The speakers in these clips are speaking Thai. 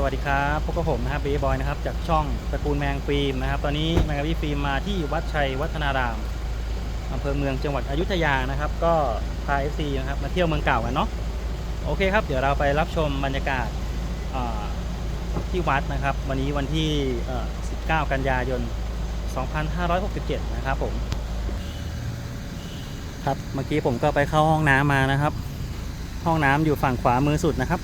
สวัสดีครับพบกับผมนะครับเบย์บอยนะครับจากช่องตระกูลแมงฟิล์มนะครับ ตอนนี้แมงกะพี่ฟิล์มมาที่วัดชัยวัฒนารามอำเภอเมืองจังหวัดอยุธยานะครับ ก็พา FC นะครับมาเที่ยวเมืองเก่ากันเนาะโอเคครับ เดี๋ยวเราไปรับชมบรรยากาศที่วัดนะครับ วันนี้วันที่ 19 กันยายน 2567 นะครับผม ครับเมื่อกี้ผมก็ไปเข้าห้องน้ำมานะครับ ห้องน้ำอยู่ฝั่งขวามือสุดนะครับ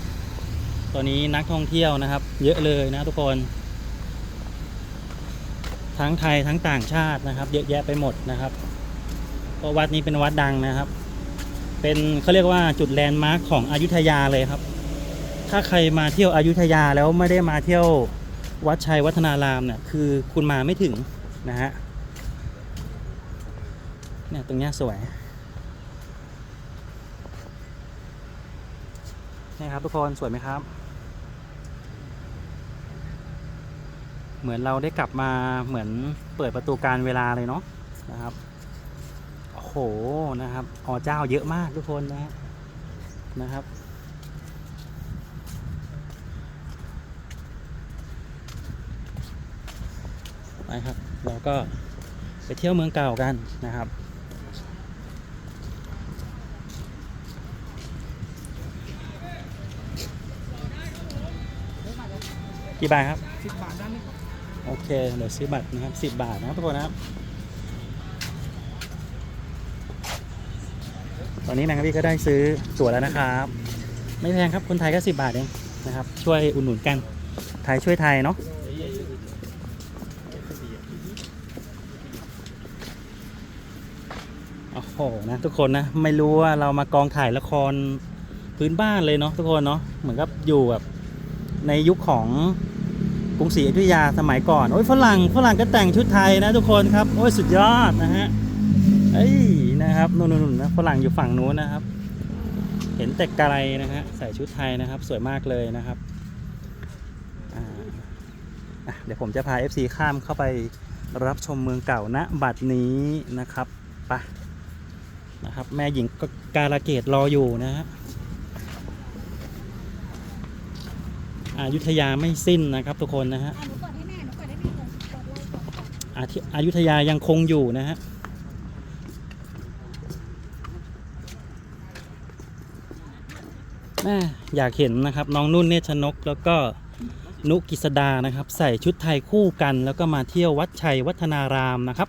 ตอนนี้นักท่องเที่ยวนะครับ เยอะเลยนะทุกคน ทั้งไทยทั้งต่างชาตินะครับ เยอะแยะไปหมดนะครับเพราะวัดนี้เป็นวัดดังนะครับ เป็นเขาเรียกว่าจุดแลนด์มาร์คของอยุธยาเลยครับ ถ้าใครมาเที่ยวอยุธยาแล้วไม่ได้มาเที่ยววัดชัยวัฒนารามเนี่ยคือคุณมาไม่ถึงนะฮะเนี่ยตรงนี้สวยนี่ครับทุกคนสวยไหมครับ เหมือนเราได้กลับมาเหมือนเปิดประตูการเวลาเลยเนาะนะครับโอ้โหนะครับอเจ้าเยอะมากทุกคนนะนะครับไปครับเราก็ไปเที่ยวเมืองเก่ากันนะครับ กี่บาทครับสิบบาทด้านนี้ครับ โอเคเดี๋ยวซื้อบัตรนะครับสิบบาทนะครับทุกคนนะครับ ตอนนี้แมงกะพี่ก็ได้ซื้อตั๋วแล้วนะครับ ไม่แพงครับคนไทยก็สิบบาทเองนะครับ ช่วยอุดหนุนกันไทยช่วยไทยเนาะโอ้โหนะทุกคนนะไม่รู้ว่าเรามากองถ่ายละครพื้นบ้านเลยเนาะทุกคนเนาะเหมือนกับอยู่แบบในยุคของ กรุงศรีอยุธยาสมัยก่อน โอ้ยฝรั่งฝรั่งก็แต่งชุดไทยนะทุกคนครับ โอ้ยสุดยอดนะฮะเอ้ยนะครับนู่นๆนะฝรั่งอยู่ฝั่งนู้นนะครับ เห็นแต่ไกลนะฮะใส่ชุดไทยนะครับ สวยมากเลยนะครับเดี๋ยวผมจะพา FC ข้ามเข้าไปรับชมเมืองเก่าณบัดนี้นะครับไปะนะครับ แม่หญิงก็การะเกดรออยู่นะฮะ อายุทยาไม่สิ้นนะครับทุกคนนะฮะอายุทยายังคงอยู่นะฮะแม่อยากเห็นนะครับน้องนุ่นเนชนก แล้วก็นุกิสดานะครับ ใส่ชุดไทยคู่กัน แล้วก็มาเที่ยววัดชัยวัฒนารามนะครับ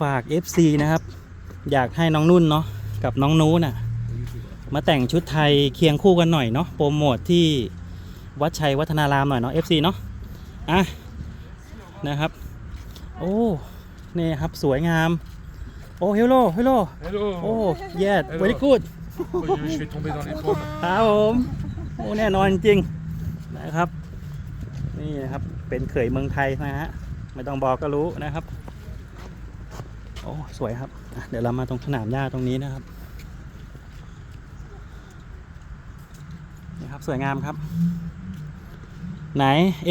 ฝาก FC นะครับ อยากให้น้องนุ่นเนาะกับน้องนู้น่ะมาแต่งชุดไทยเคียงคู่กันหน่อยเนาะโปรโมทที่ วัดชัยวัฒนารามหน่อยเนาะ FC เนาะอะนะครับ โอ้นี่ครับสวยงาม โอ้เฮลโลเฮลโล Hello โอ้เย็ด Hello เวลี่กูด Oh, je, je vais tomber dans les pommes. ครับผมโอ้แน่นอนจริงๆนะครับ นี่นะครับ เป็นเขยเมืองไทยนะฮะ ไม่ต้องบอกก็รู้นะครับ โอ้สวยครับอะเดี๋ยวเรามาตรงสนามหญ้าตรงนี้นะครับนี่ครับ สวยงามครับ ไหน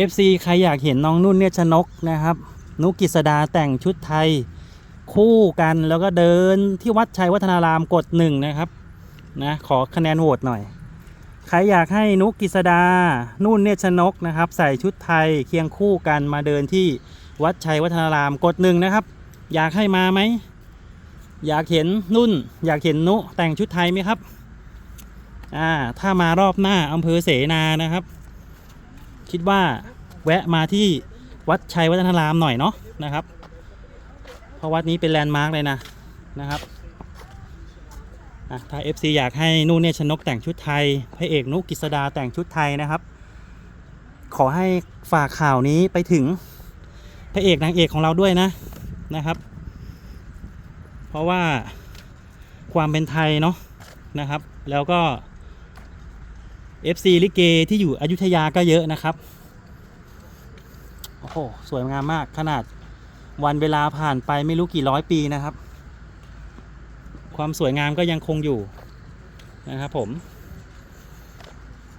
FC ใครอยากเห็นน้องนุ่นเนี่ยชนกนะครับ นุกกิษดาแต่งชุดไทย คู่กันแล้วก็เดินที่วัดชัยวัฒนารามกดหนึ่งนะครับนะขอคะแนนโหวตหน่อย ใครอยากให้นุกกิษดา นุ่นเนี่ยชนกนะครับ ใส่ชุดไทยเคียงคู่กันมาเดินที่วัดชัยวัฒนารามกดหนึ่งนะครับ อยากให้มาไหม อยากเห็นนุ่น อยากเห็นนุแต่งชุดไทยไหมครับอ่าถ้ามารอบหน้าอำเภอเสนานะครับ คิดว่าแวะมาที่วัดชัยวัฒนารามหน่อยเนาะนะครับ เพราะวัดนี้เป็นแลนด์มาร์กเลยนะนะครับถ้า FC อยากให้นู่นเนี่ยชนกแต่งชุดไทยพระเอกนุกกิษดาแต่งชุดไทยนะครับ ขอให้ฝากข่าวนี้ไปถึงพระเอกนางเอกของเราด้วยนะนะครับ เพราะว่าความเป็นไทยเนาะนะครับ แล้วก็ FC ลิเกที่อยู่อยุธยาก็เยอะนะครับ โอ้โห สวยงามมากขนาดวันเวลาผ่านไปไม่รู้กี่ร้อยปีนะครับ ความสวยงามก็ยังคงอยู่นะครับผม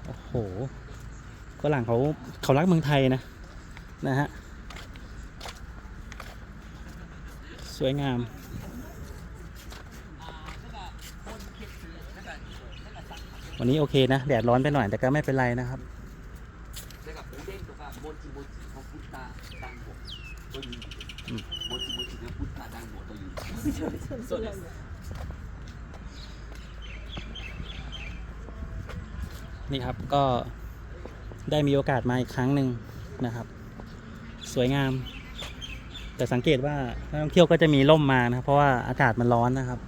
โอ้โหฝรั่งเขาเขารักเมืองไทยนะนะฮะ สวยงาม วันนี้โอเคนะ แดดร้อนไปหน่อยแต่ก็ไม่เป็นไรนะครับนี่ครับก็ได้มีโอกาสมาอีกครั้งหนึ่งนะครับ สวยงาม แต่สังเกตว่านักท่องเที่ยวก็จะมีร่มมานะครับเพราะว่าอากาศมันร้อนนะครับ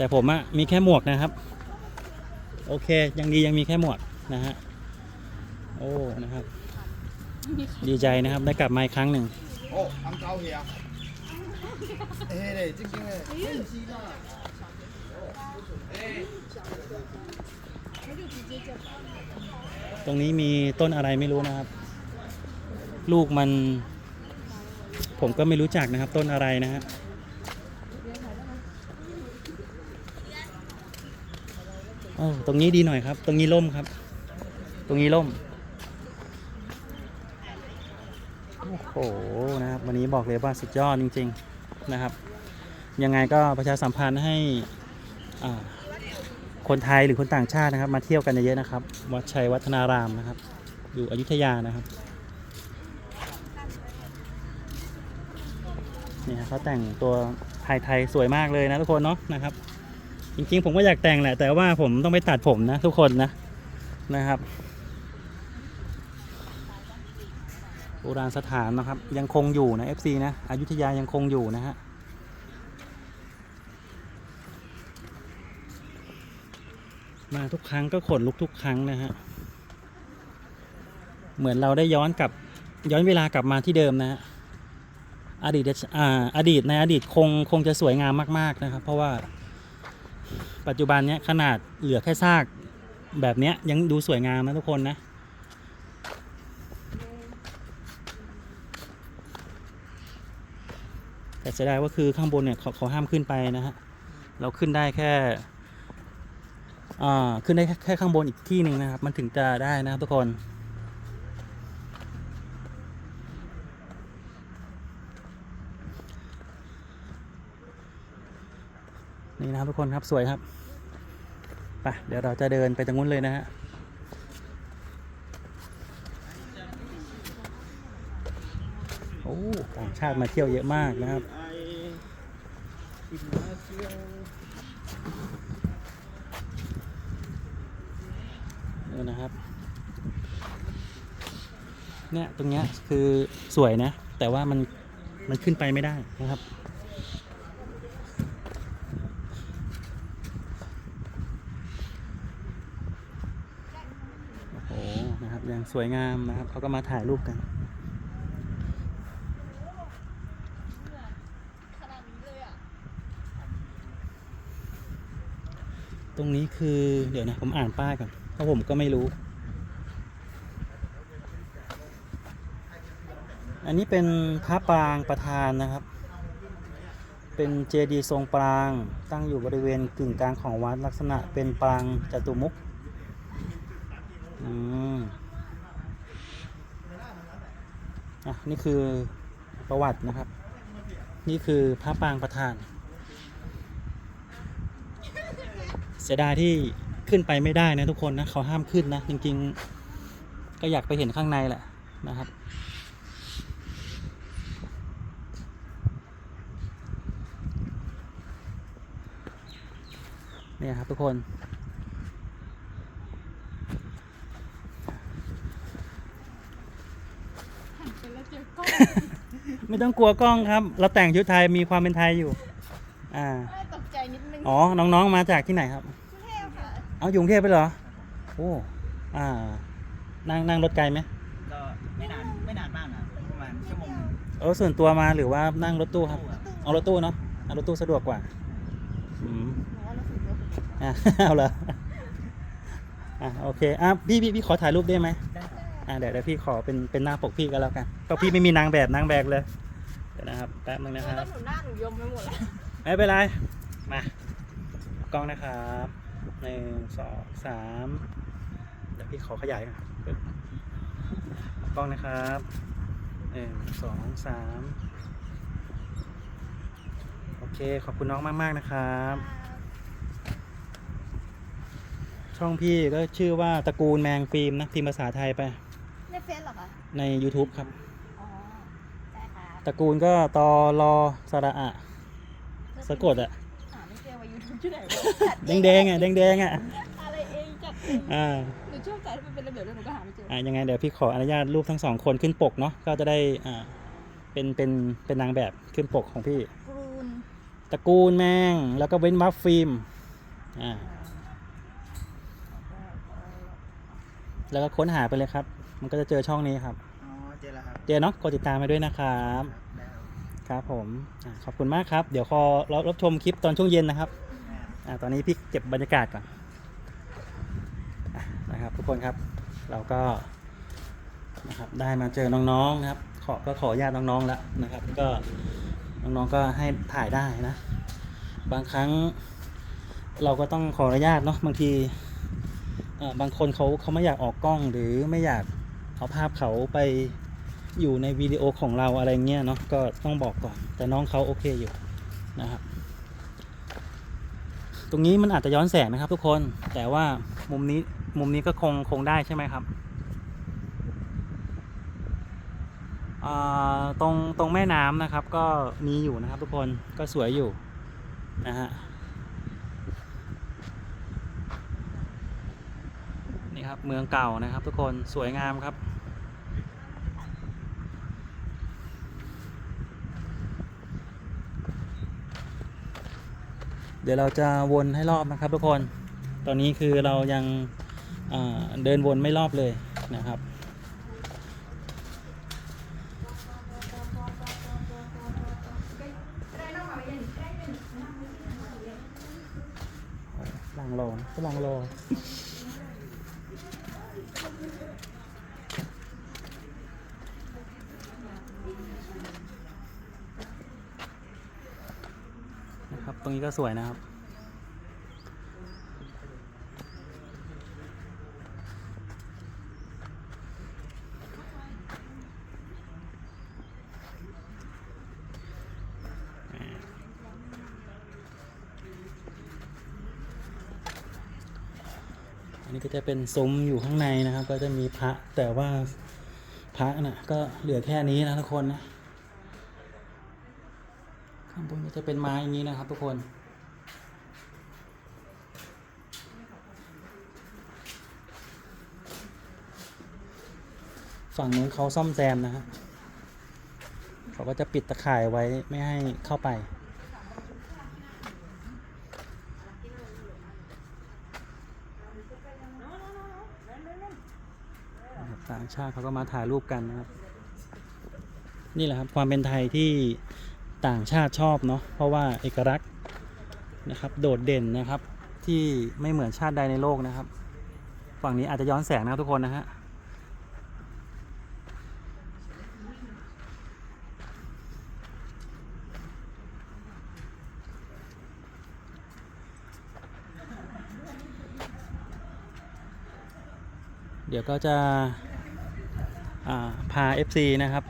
แต่ผมอะมีแค่หมวกนะครับ โอเคยังดียังมีแค่หมวกนะฮะโอ้นะครับ ดีใจนะครับได้กลับมาอีกครั้งหนึ่ง 어, 안 까오해 야. 에 헤, 찍기 네. 펜시 가. 네. ตรงนี้มีต้นอะไรไม่รู้นะครับ ลูกมัน ผมก็ไม่รู้จักนะครับ ต้นอะไรนะฮะ โอ้ตรงนี้ดีหน่อยครับ ตรงนี้ร่มครับ ตรงนี้ร่ม โอ้โห นะครับ วันนี้บอกเลยว่าสุดยอดจริง ๆ นะครับ ยังไงก็ประชาสัมพันธ์ให้คนไทยหรือคนต่างชาตินะครับ มาเที่ยวกันเยอะๆนะครับ วัดชัยวัฒนารามนะครับ อยู่อยุธยานะครับ นี่ฮะเขาแต่งตัวไทยๆสวยมากเลยนะทุกคนเนาะนะครับ จริงๆ ผมก็อยากแต่งแหละ แต่ว่าผมต้องไปตัดผมนะ ทุกคนนะนะครับโบราณสถานนะครับ ยังคงอยู่นะ FC นะอยุธยายังคงอยู่นะฮะมาทุกครั้งก็ขนลุกทุกครั้งนะฮะ เหมือนเราได้ย้อนกลับย้อนเวลากลับมาที่เดิมนะฮะ อดีตอ่าอดีตในอดีตคงคงจะสวยงามมาก ๆนะครับ เพราะว่า ปัจจุบันเนี้ยขนาดเหลือแค่ซากแบบเนี้ยยังดูสวยงามนะทุกคนนะ แต่เสียดายว่าคือข้างบนเนี่ยเขาเขาห้ามขึ้นไปนะฮะ เราขึ้นได้แค่อ่าขึ้นได้แค่แค่ข้างบนอีกที่หนึ่งนะครับ มันถึงจะได้นะครับทุกคน นี่นะครับทุกคนครับสวยครับไปเดี๋ยวเราจะเดินไปตรงนู้นเลยนะฮะโอ้ต่างชาติมาเที่ยวเยอะมากนะครับนี่นะครับเนี่ยตรงเนี้ยคือสวยนะ แต่ว่ามันมันขึ้นไปไม่ได้นะครับ โอ้โห นะครับยังสวยงามนะครับเขาก็มาถ่ายรูปกันตรงนี้คือเดี๋ยวนะผมอ่านป้ายก่อนเพราะผมก็ไม่รู้ อันนี้เป็นพระปรางประธานนะครับ เป็นเจดีย์ทรงปรางตั้งอยู่บริเวณกึ่งกลางของวัดลักษณะเป็นปรางจตุมุขอืม อะนี่คือประวัตินะครับ นี่คือพระปรางประธาน เสียดายที่ขึ้นไปไม่ได้นะทุกคนนะเขาห้ามขึ้นนะจริงๆ ก็อยากไปเห็นข้างในแหละนะครับเนี่ยครับทุกคนแล้วเจอกล้อง ไม่ต้องกลัวกล้องครับ เราแต่งชุดไทยมีความเป็นไทยอยู่ อ่า ตกใจนิดนึงอ๋อ น้องๆ มาจากที่ไหนครับ กรุงเทพค่ะเอาอยู่กรุงเทพไปเหรอ โอ้ อ่า นั่งนั่งรถไกลไหมก็ไม่นานไม่นานมากนะประมาณชั่วโมงหนึงเออส่วนตัวมาหรือว่านั่งรถตู้ครับ เอารถตู้เนาะ เอารถตู้สะดวกกว่า อืมอะ เอาเหรออะโอเค อะพี่พี่พี่ขอถ่ายรูปได้ไหมได้ครับ อะเดี๋ยวเดี๋ยวพี่ขอเป็นเป็นหน้าปกพี่ก็แล้วกันก็พี่ไม่มีนางแบบนางแบบเลยเดี๋ยวนะครับแป๊บนึงนะครับแล้วหนูหน้าหนูยมไปหมดแล้วไม่เป็นไรมากล้องนะครับหนึ่งสองสามเดี๋ยวพี่ขอขยายก่อนปึ๊บกล้องนะครับหนึ่งสองสามโอเคขอบคุณน้องมากๆนะครับโอเคช่องพี่ก็ชื่อว่าตระกูลแมงฟิล์มนะพิมพ์ภาษาไทยไปใน เฟซเหรอคะ ใน YouTube ครับ อ๋อ ได้ค่ะตระกูลก็ตอรอสระอะสะกดอะหาไม่เจอว่ายูทูบที่ไหนวะแดงแดงๆอะแดงแดงๆอะอะไรเองจัดเองอ่าหนูชอบใจที่มันเป็นระเบียบแล้วหนูก็หาไม่เจอ อ่ายังไงเดี๋ยวพี่ขออนุญาตรูปทั้งสองคนขึ้นปกเนาะก็จะได้อ่าเป็นเป็นเป็นนางแบบขึ้นปกของพี่ กรูนตระกูลแมงแล้วก็เว้นวัฟฟิล์มอ่าแล้วก็ค้นหาไปเลยครับ มันก็จะเจอช่องนี้ครับ อ๋อ เจอแล้วครับ เจอเนาะกดติดตามไปด้วยนะครับ ได้ครับครับผมอาขอบคุณมากครับ เดี๋ยวขอรับรับชมคลิปตอนช่วงเย็นนะครับอ่าอ่าตอนนี้พี่เก็บบรรยากาศก่อนอะนะครับทุกคนครับ เราก็นะครับได้มาเจอน้องๆนะครับ ขอก็ขออนุญาตน้องๆแล้วนะครับ ก็น้องๆก็ให้ถ่ายได้นะ บางครั้งเราก็ต้องขออนุญาตเนาะบางทีเอ่อบางคนเขาเขาไม่อยากออกกล้องหรือไม่อยาก เอาภาพเขาไปอยู่ในวิดีโอของเราอะไรเงี้ยเนาะก็ต้องบอกก่อน แต่น้องเขาโอเคอยู่นะครับตรงนี้มันอาจจะย้อนแสงนะครับ ทุกคนแต่ว่ามุมนี้มุมนี้ก็คงคงได้ใช่ไหมครับตรงตรงแม่น้ำนะครับ ก็มีอยู่นะครับ ทุกคนก็สวยอยู่นะฮะนี่ครับเมืองเก่านะครับ ทุกคนสวยงามครับ เดี๋ยวเราจะวนให้รอบนะครับทุกคน ตอนนี้คือเรายังเดินวนไม่รอบเลยนะครับ ลังรอก็ลังรอ รับตรงนี้ก็สวยนะครับ อันนี้ก็จะเป็นซุ้มอยู่ข้างในนะครับ ก็จะมีพระแต่ว่าพระน่ะก็เหลือแค่นี้นะทุกคนนะ จะเป็นไม้อย่างนี้นะครับทุกคนฝั่งนู้นเขาซ่อมแซมนะฮะเขาก็จะปิดตะข่ายไว้ไม่ให้เข้าไป ต่างชาติเขาก็มาถ่ายรูปกันนะครับ นี่แหละครับความเป็นไทยที่ ต่างชาติชอบเนาะเพราะว่าเอกลักษณ์นะครับโดดเด่นนะครับที่ไม่เหมือนชาติใดในโลกนะครับ ฝั่งนี้อาจจะย้อนแสงนะครับทุกคนนะฮะเดี๋ยวก็จะพา FC นะครับ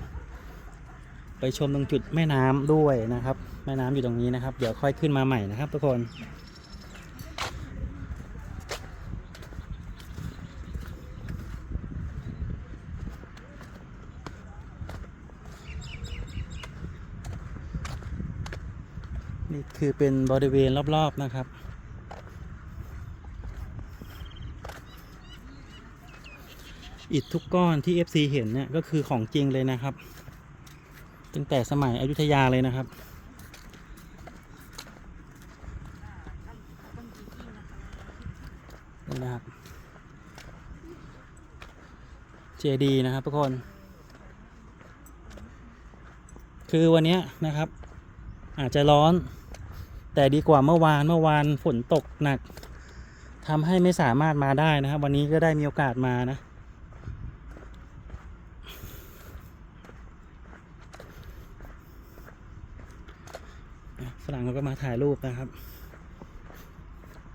ไปชมตรงจุดแม่น้ำด้วยนะครับ แม่น้ำอยู่ตรงนี้นะครับ เดี๋ยวค่อยขึ้นมาใหม่นะครับ ทุกคนนี่คือเป็นบริเวณรอบๆนะครับ อิฐทุกก้อนที่ FC เห็นเนี่ยก็คือของจริงเลยนะครับ ตั้งแต่สมัยอยุธยาเลยนะครับ นี่นะครับ เจดีนะครับทุกคน คือวันนี้นะครับ อาจจะร้อน แต่ดีกว่าเมื่อวานเมื่อวานฝนตกหนักทำให้ไม่สามารถมาได้นะครับ วันนี้ก็ได้มีโอกาสมานะ ฝ รั่งเขาก็มาถ่ายรูปนะครับ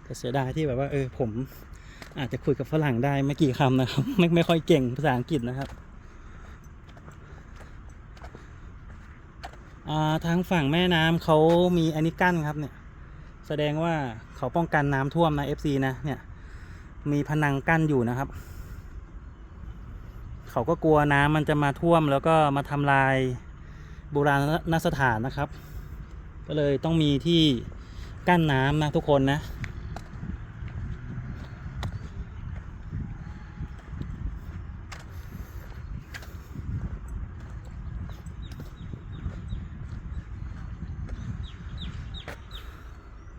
แต่เสียดายที่แบบว่า เออผม อาจจะคุยกับฝรั่งได้ไม่กี่คำนะครับ ไม่ไม่ค่อยเก่งภาษาอังกฤษนะครับาทางฝั่งแม่น้ำเขามีอันนี้กั้นครับเนี่ย แสดงว่าเขาป้องกันน้ำท่วมนะ FC นะเนี่ย มีพนังกั้นอยู่นะครับ เขาก็กลัวน้ำมันจะมาท่วมแล้วก็มาทำลายโบราณสถานนะครับ ก็เลยต้องมีที่กั้นน้ำนะทุกคนนะ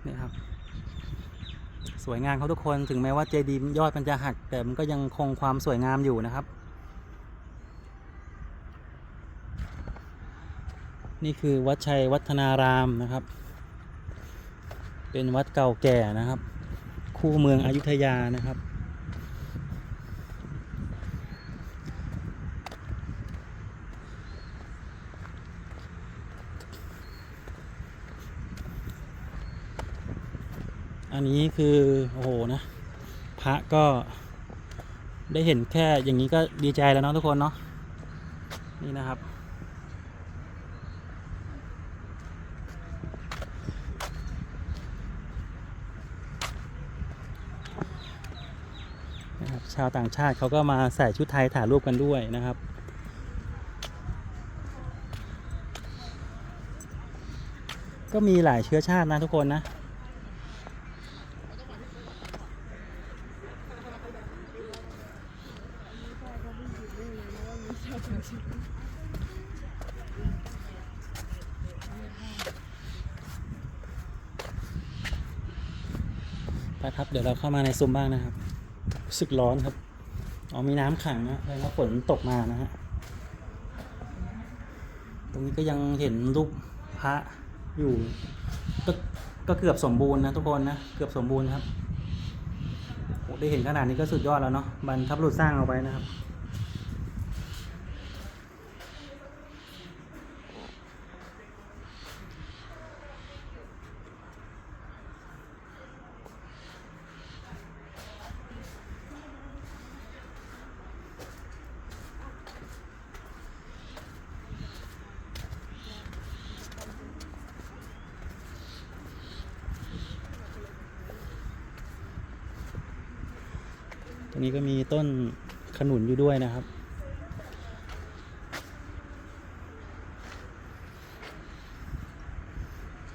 นี่ครับ สวยงามเขาทุกคนถึงแม้ว่าเจดีย์ยอดมันจะหัก แต่มันก็ยังคงความสวยงามอยู่นะครับ นี่คือวัดชัยวัฒนารามนะครับ เป็นวัดเก่าแก่นะครับ คู่เมืองอยุธยานะครับ อันนี้คือโอ้โหนะพระก็ได้เห็นแค่อย่างนี้ก็ดีใจแล้วเนาะทุกคนเนาะนี่นะครับ นะครับ ชาวต่างชาติเขาก็มาใส่ชุดไทยถ่ายรูปกันด้วยนะครับ ก็มีหลายเชื้อชาตินะทุกคนนะไปครับ เดี๋ยวเราเข้ามาในซุ้มบ้างนะครับ รู้สึกร้อนครับ อ๋อมีน้ำขังนะแล้วฝนตกมานะฮะ ตรงนี้ก็ยังเห็นรูปพระอยู่ ก็ก็เกือบสมบูรณ์นะทุกคนนะ เกือบสมบูรณ์ครับได้เห็นขนาดนี้ก็สุดยอดแล้วเนาะบรรพบุรุษสร้างเอาไว้นะครับ ก็มีต้นขนุนอยู่ด้วยนะครับ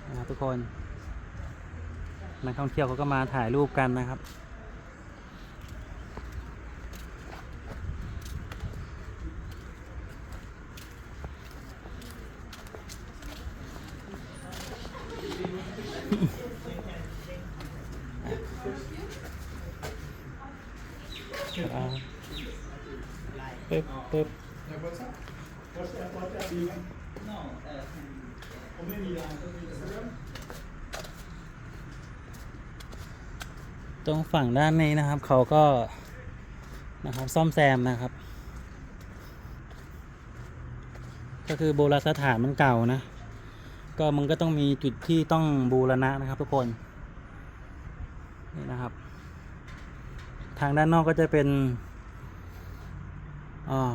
นะครับ ทุกคนนักท่องเที่ยวเขาก็มาถ่ายรูปกันนะครับ อ่าปึ๊บปึ๊บ no เออ ตรง ฝั่งด้านนี้นะครับเขาก็นะครับซ่อมแซมนะครับ ก็คือโบราณสถานมันเก่านะ ก็มันก็ต้องมีจุดที่ต้องบูรณะนะครับทุกคนนี่นะครับ ทางด้านนอกก็จะเป็นอ่า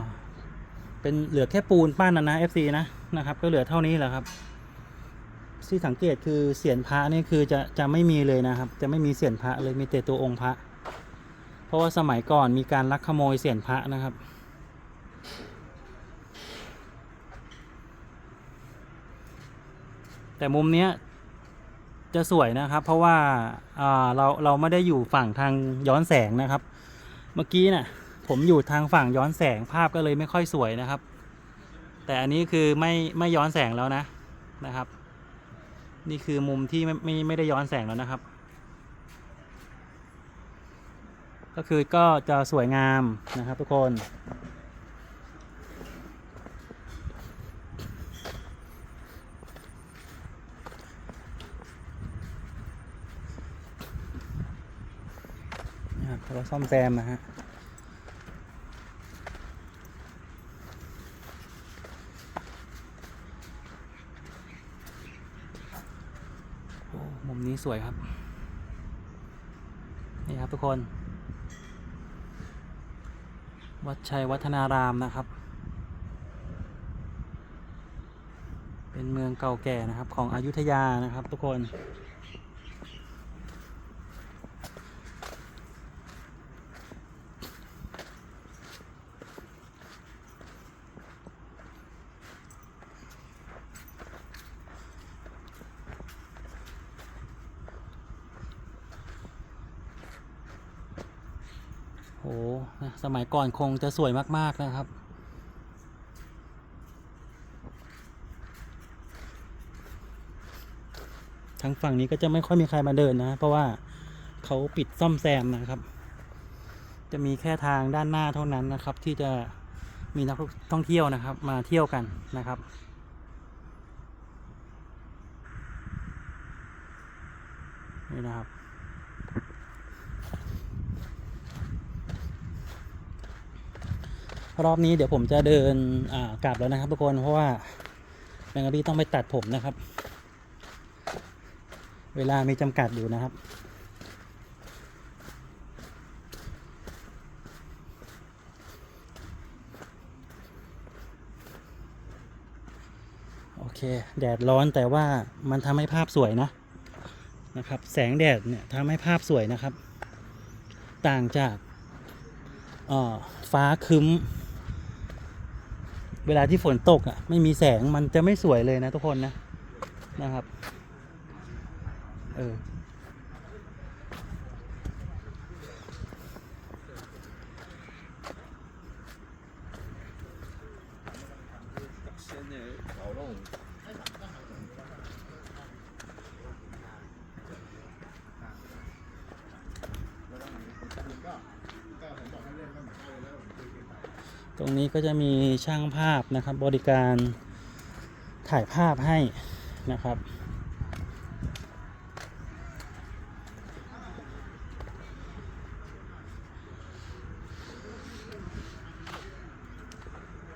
เป็นเหลือแค่ปูนปั้นนะนะ FC นะนะครับ ก็เหลือเท่านี้แหละครับ ที่สังเกตคือเสียนพระนี่คือจะจะไม่มีเลยนะครับ จะไม่มีเสียนพระเลยมีแต่ตัวองค์พระ เพราะว่าสมัยก่อนมีการลักขโมยเสียนพระนะครับ แต่มุมเนี้ยจะสวยนะครับ เพราะว่าอ่าเราเราไม่ได้อยู่ฝั่งทางย้อนแสงนะครับ เมื่อกี้น่ะผมอยู่ทางฝั่งย้อนแสงภาพก็เลยไม่ค่อยสวยนะครับ แต่อันนี้คือไม่ไม่ย้อนแสงแล้วนะนะครับ นี่คือมุมที่ไม่ไม่ไม่ได้ย้อนแสงแล้วนะครับ ก็คือก็จะสวยงามนะครับทุกคนนะครับเราซ่อมแซมนะฮะ โอ้มุมนี้ สวยครับ นี่ครับทุกคน วัดชัยวัฒนารามนะครับ เป็นเมืองเก่าแก่นะครับของอยุธยานะครับทุกคน โอ้นะสมัยก่อนคงจะสวยมาก ๆ นะครับ ทางฝั่งนี้ก็จะไม่ค่อยมีใครมาเดินนะ เพราะว่าเขาปิดซ่อมแซมนะครับ จะมีแค่ทางด้านหน้าเท่านั้นนะครับ ที่จะมีนักท่องเที่ยวนะครับ มาเที่ยวกันนะครับ นี่นะครับ รอบนี้เดี๋ยวผมจะเดินกลับแล้วนะครับทุกคนเพราะว่าแบงกอรี่ต้องไปตัดผมนะครับ เวลามีจำกัดอยู่นะครับโอเคแดดร้อนแต่ว่ามันทำให้ภาพสวยนะนะครับ แสงแดดเนี่ยทำให้ภาพสวยนะครับ ต่างจากฟ้าคึ้ม เวลาที่ฝนตกอะไม่มีแสงมันจะไม่สวยเลยนะทุกคนนะนะครับ เออ ตรงนี้ก็จะมีช่างภาพนะครับบริการถ่ายภาพให้นะครับ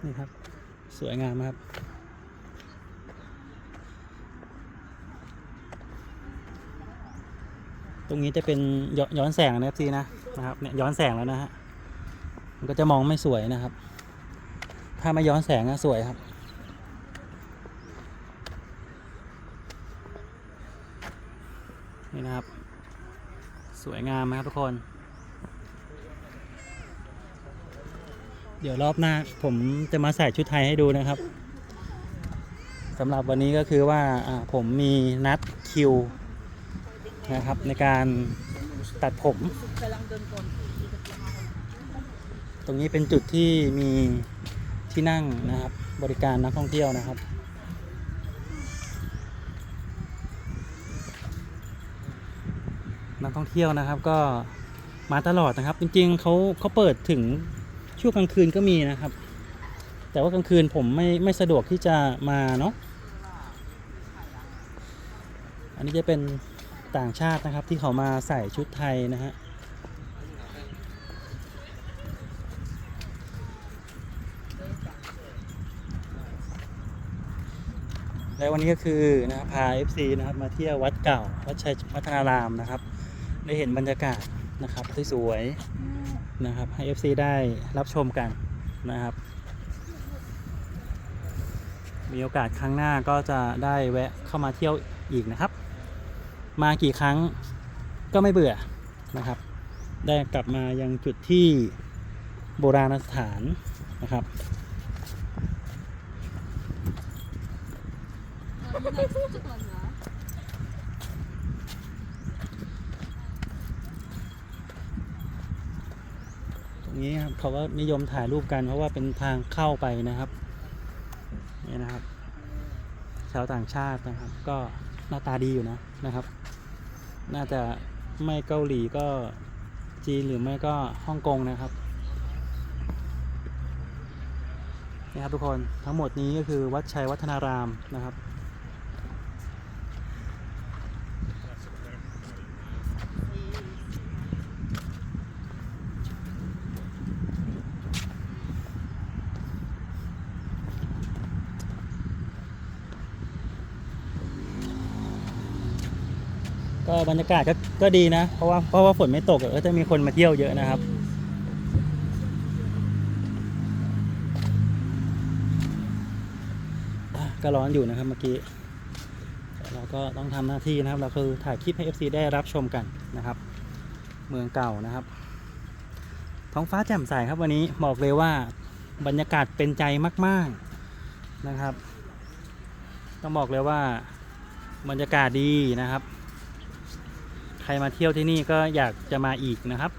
นี่ครับ สวยงามครับตรงนี้จะเป็นย้อนแสงนะครับซีนะนะครับเนี่ยย้อนแสงแล้วนะฮะมันก็จะมองไม่สวยนะครับ ถ้าไม่ย้อนแสงอะสวยครับ นี่นะครับ สวยงามนะครับทุกคน เดี๋ยวรอบหน้าผมจะมาใส่ชุดไทยให้ดูนะครับสำหรับวันนี้ก็คือว่าอ่าผมมีนัดคิวนะครับในการตัดผม ตรงนี้เป็นจุดที่มี ที่นั่งนะครับบริการนักท่องเที่ยวนะครับ นักท่องเที่ยวนะครับก็มาตลอดนะครับ จริงๆเขาเขาเปิดถึงช่วงกลางคืนก็มีนะครับ แต่ว่ากลางคืนผมไม่ไม่สะดวกที่จะมาเนาะอันนี้จะเป็นต่างชาตินะครับที่เขามาใส่ชุดไทยนะฮะ และวันนี้ก็คือนะครับพา FC นะครับมาเที่ยววัดเก่า วัดชัยวัฒนารามนะครับ ได้เห็นบรรยากาศนะครับที่สวยนะครับ ให้ FC ได้รับชมกันนะครับ มีโอกาสครั้งหน้าก็จะได้แวะเข้ามาเที่ยวอีกนะครับ มากี่ครั้งก็ไม่เบื่อนะครับ ได้กลับมายังจุดที่โบราณสถานนะครับ ตรงนี้ครับ เขาก็นิยมถ่ายรูปกันเพราะว่าเป็นทางเข้าไปนะครับนี่นะครับ ชาวต่างชาตินะครับ ก็หน้าตาดีอยู่นะนะครับ น่าจะไม่เกาหลีก็จีนหรือไม่ก็ฮ่องกงนะครับนี่ครับทุกคนทั้งหมดนี้ก็คือวัดชัยวัฒนารามนะครับ ก็ บรรยากาศก็ก็ดีนะ เพราะว่าเพราะว่าฝนไม่ตกก็จะมีคนมาเที่ยวเยอะนะครับ ก็ร้อนอยู่นะครับเมื่อกี้เราก็ต้องทำหน้าที่นะครับ เราคือถ่ายคลิปให้ FC ได้รับชมกันนะครับ เมืองเก่านะครับ ท้องฟ้าแจ่มใสครับวันนี้บอกเลยว่าบรรยากาศเป็นใจมาก ๆนะครับ ต้องบอกเลยว่าบรรยากาศดีนะครับ ใครมาเที่ยวที่นี่ก็อยากจะมาอีกนะครับ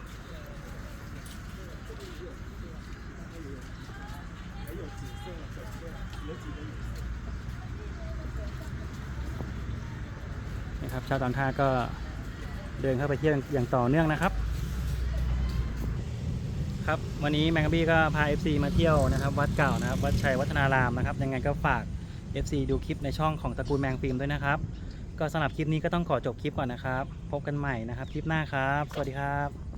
นะครับชาวตอนท่าก็เดินเข้าไปเที่ยวอย่างต่อเนื่องนะครับครับวันนี้แมงกบี้ก็พา FC มาเที่ยวนะครับวัดเก่านะครับวัดชัยวัฒนารามนะครับยังไงก็ฝาก FC ดูคลิปในช่องของตระกูลแมงฟิล์มด้วยนะครับ ก็สำหรับคลิปนี้ก็ต้องขอจบคลิปก่อนนะครับ พบกันใหม่นะครับ คลิปหน้าครับ สวัสดีครับ